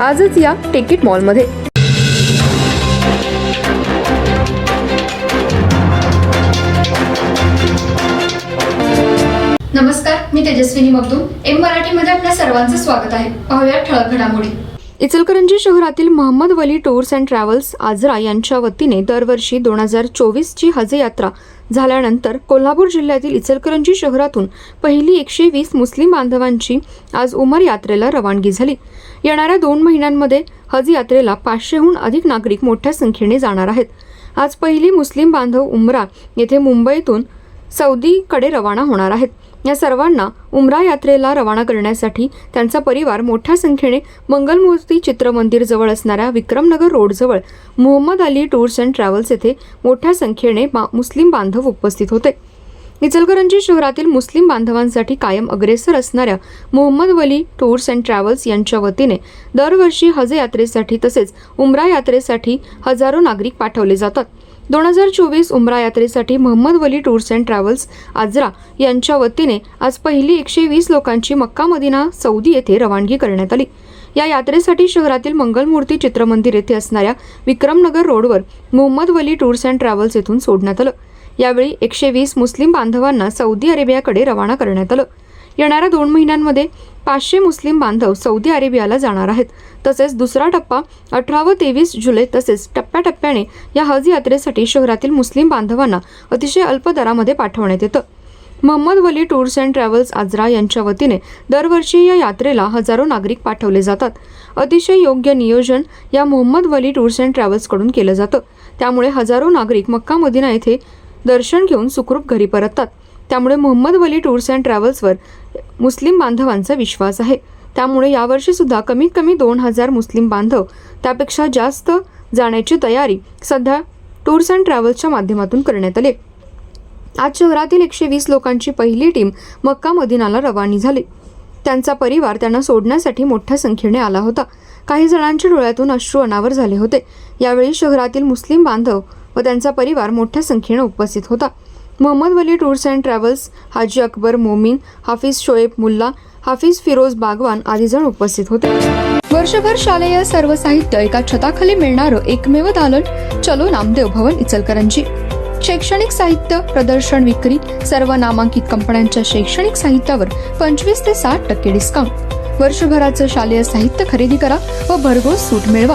आजच या टिकीट मॉलमध्ये नमस्कार मी तेजस्विनी मगदूम. एम मराठीमध्ये आपल्या सर्वांचं स्वागत आहे. पाहूया ठळक घडामोडी. इचलकरंजी शहरातील Mohammad Wali tours and travels Ajara यांच्या वतीने दरवर्षी दोन हजार चोवीसची हज यात्रा झाल्यानंतर कोल्हापूर जिल्ह्यातील इचलकरंजी शहरातून पहिली एकशे वीस मुस्लिम बांधवांची आज उमर यात्रेला रवानगी झाली. येणाऱ्या दोन महिन्यांमध्ये हज यात्रेला पाचशेहून अधिक नागरिक मोठ्या संख्येने जाणार आहेत. आज पहिली मुस्लिम बांधव उमरा येथे मुंबईतून सौदीकडे रवाना होणार आहेत. या सर्वांना उमरा यात्रेला रवाना करण्यासाठी त्यांचा परिवार मोठ्या संख्येने मंगलमूर्ती चित्रमंदिरजवळ असणाऱ्या Vikramnagar रोडजवळ Mohammad Ali tours and travels येथे मोठ्या संख्येने बा मुस्लिम बांधव उपस्थित होते. इचलकरंजी शहरातील मुस्लिम बांधवांसाठी कायम अग्रेसर असणाऱ्या Mohammad Wali tours and travels यांच्या वतीने दरवर्षी हज यात्रेसाठी तसेच उमरा यात्रेसाठी हजारो नागरिक पाठवले जातात. दोन हजार चोवीस उमरा यात्रेसाठी Mohammad Wali tours and travels Ajara यांच्या वतीने आज पहिली एकशे वीस लोकांची मक्का मदिना सौदी येथे रवानगी करण्यात आली. या यात्रेसाठी शहरातील मंगलमूर्ती चित्रमंदिर येथे असणाऱ्या विक्रमनगर रोडवर Mohammad Wali tours and travels येथून सोडण्यात आलं. यावेळी एकशे वीस मुस्लिम बांधवांना सौदी अरेबियाकडे रवाना करण्यात आलं. येणाऱ्या दोन महिन्यांमध्ये पाचशे मुस्लिम बांधव सौदी अरेबियाला जाणार आहेत. तसेच दुसरा टप्पा अठरा व तेवीस जुलै तसेच टप्प्याटप्प्याने या हज यात्रेसाठी शहरातील मुस्लिम बांधवांना अतिशय अल्प दरामध्ये पाठवण्यात येतं. Mohammad Wali tours and travels Ajara यांच्या वतीने दरवर्षी या यात्रेला हजारो नागरिक पाठवले जातात. अतिशय योग्य नियोजन या मोहम्मद वली टूर्स अँड ट्रॅव्हल्सकडून केलं जातं. त्यामुळे हजारो नागरिक मक्का मदिना येथे दर्शन घेऊन सुखरूप घरी परततात. त्यामुळे मोहम्मद वली टूर्स अँड ट्रॅव्हल्सवर मुस्लिम बांधवांचा विश्वास आहे. त्यामुळे यावर्षी सुद्धा कमीत कमी दोन हजार मुस्लिम बांधव त्यापेक्षा जास्त जाण्याची तयारी सध्या टूर्स अँड ट्रॅव्हल्सच्या माध्यमातून करण्यात आली आज शहरातील एकशे वीस लोकांची पहिली टीम मक्का मदिनाला रवानी झाली. त्यांचा परिवार त्यांना सोडण्यासाठी मोठ्या संख्येने आला होता. काही जणांच्या डोळ्यातून अश्रू अनावर झाले होते. यावेळी शहरातील मुस्लिम बांधव व त्यांचा परिवार मोठ्या संख्येने उपस्थित होता. Mohammad Wali tours and travels Haji Akbar Momin Hafiz Shoaib Mulla Hafiz Firoz Bagwan आदी जण उपस्थित होते. वर्षभर शालेय सर्व साहित्य एका छताखाली मिळणारं एकमेव दालन चलो नामदेव भवन इचलकरंजी. शैक्षणिक साहित्य प्रदर्शन विक्री सर्व नामांकित कंपन्यांच्या शैक्षणिक साहित्यावर पंचवीस ते साठ टक्के डिस्काउंट वर्षभराचं शालेय साहित्य खरेदी करा व भरघोस सूट मिळवा.